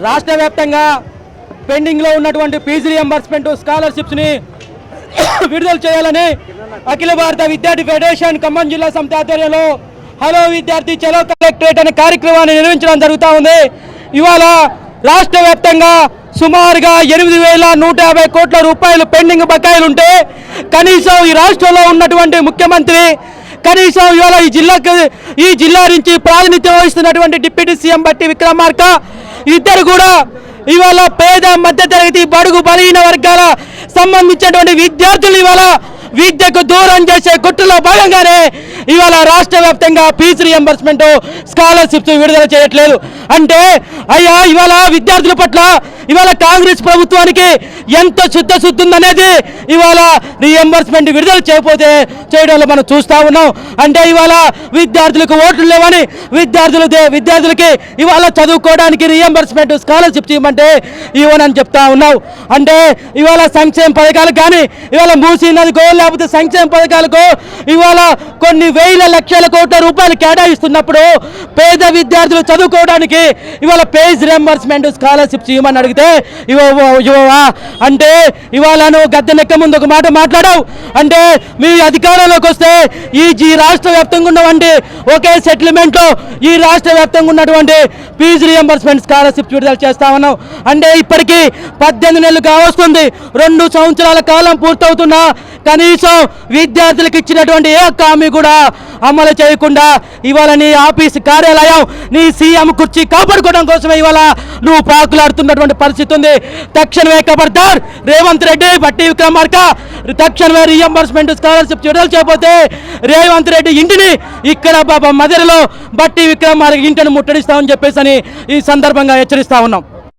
రాష్ట్ర వ్యాప్తంగా పెండింగ్లో ఉన్నటువంటి ఫీజు రియంబర్స్మెంట్ స్కాలర్షిప్స్ని విడుదల చేయాలని అఖిల భారత విద్యార్థి ఫెడరేషన్ ఖమ్మం జిల్లా సమితి ఆధ్వర్యంలో హలో విద్యార్థి చలో కలెక్టరేట్ అనే కార్యక్రమాన్ని నిర్వహించడం జరుగుతూ ఉంది. ఇవాళ రాష్ట్ర వ్యాప్తంగా సుమారుగా ఎనిమిది వేల నూట యాభై కోట్ల రూపాయలు పెండింగ్ బకాయిలుంటే కనీసం ఈ రాష్ట్రంలో ఉన్నటువంటి ముఖ్యమంత్రి కనీసం ఇవాళ ఈ జిల్లాకు ఈ జిల్లా నుంచి ప్రాతినిధ్యం వహిస్తున్నటువంటి డిప్యూటీ సీఎం బట్టి విక్రమార్క ఇద్దరు కూడా ఇవాళ పేద మధ్య తరగతి బడుగు బలహీన వర్గాల సంబంధించినటువంటి విద్యార్థులు ఇవాళ విద్యకు దూరం చేసే కుట్రలో భాగంగానే ఇవాళ రాష్ట్ర వ్యాప్తంగా ఫీజు రియంబర్స్మెంట్ స్కాలర్షిప్స్ విడుదల చేయట్లేదు. అంటే అయ్యా ఇవాళ విద్యార్థుల పట్ల ఇవాళ కాంగ్రెస్ ప్రభుత్వానికి ఎంత శుద్ధశుద్ధి ఉందనేది ఇవాళ రియంబర్స్మెంట్ విడుదల చేయకపోతే చేయడంలో మనం చూస్తా ఉన్నాం. అంటే ఇవాళ విద్యార్థులకు ఓట్లు లేవని విద్యార్థులు విద్యార్థులకి ఇవాళ చదువుకోవడానికి రియంబర్స్మెంట్ స్కాలర్షిప్ చేయమంటే ఇవ్వనని చెప్తా ఉన్నావు అంటే ఇవాళ సంక్షేమ పథకాలకు కానీ ఇవాళ మూసీ నదికో లేకపోతే సంక్షేమ పథకాలకు ఇవాళ కొన్ని వేల లక్షల కోట్ల రూపాయలు కేటాయిస్తున్నప్పుడు పేద విద్యార్థులు చదువుకోవడానికి ఇవాళ పేజ్ రియంబర్స్మెంట్ స్కాలర్షిప్ చేయమని అడిగితే ఇవ్వవా అంటే ఇవాళ నువ్వు గద్దెనెక్క ముందు ఒక మాట మాట్లాడావు. అంటే మీ అధికారంలోకి వస్తే ఈ జీ రాష్ట్ర వ్యాప్తంగా ఉన్నటువంటి ఒకే సెటిల్మెంట్లో ఈ రాష్ట్ర వ్యాప్తంగా ఉన్నటువంటి ఫీజు రియంబర్స్మెంట్ స్కాలర్షిప్ విడుదల చేస్తా అంటే ఇప్పటికీ పద్దెనిమిది నెలలు కావస్తుంది రెండు సంవత్సరాల కాలం పూర్తవుతున్నా. కనీసం విద్యార్థులకు ఇచ్చినటువంటి ఏ ఒక్క హామీ కూడా అమలు చేయకుండా ఇవాళ నీ ఆఫీస్ కార్యాలయం నీ సీఎం కుర్చీ కాపాడుకోవడం కోసమే ఇవాళ నువ్వు పాకులాడుతున్నటువంటి పరిస్థితి ఉంది. తక్షణమే కబర్దార్ రేవంత్ రెడ్డి బట్టి విక్రమార్క తక్షణమే రీఎంబర్స్మెంట్ స్కాలర్షిప్ విడుదల చేయకపోతే రేవంత్ రెడ్డి ఇంటిని ఇక్కడ బాబా మదిరలో బట్టి విక్రమార్క ఇంటిని ముట్టడిస్తామని చెప్పేసి అని ఈ సందర్భంగా హెచ్చరిస్తా ఉన్నాం.